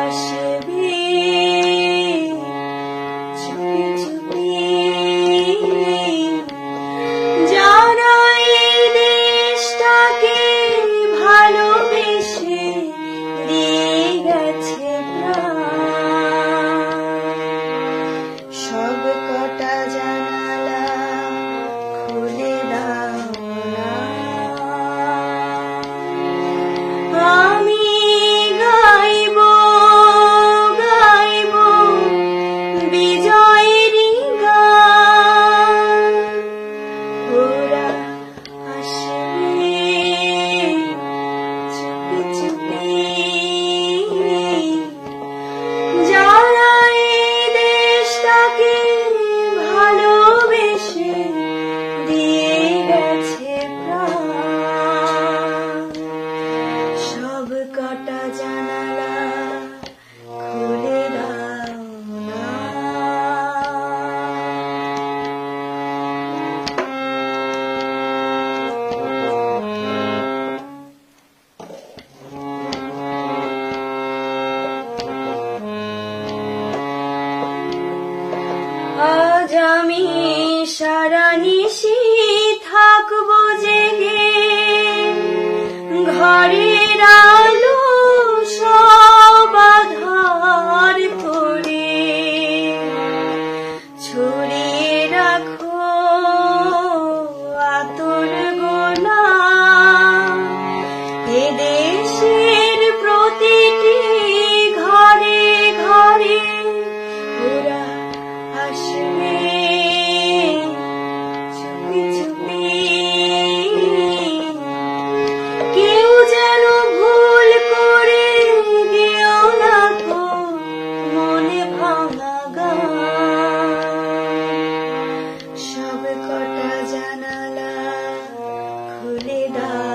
precious. Thank you. আজ আমি সারা নিশি থাকব জেগে। ঘরে Hare Rama.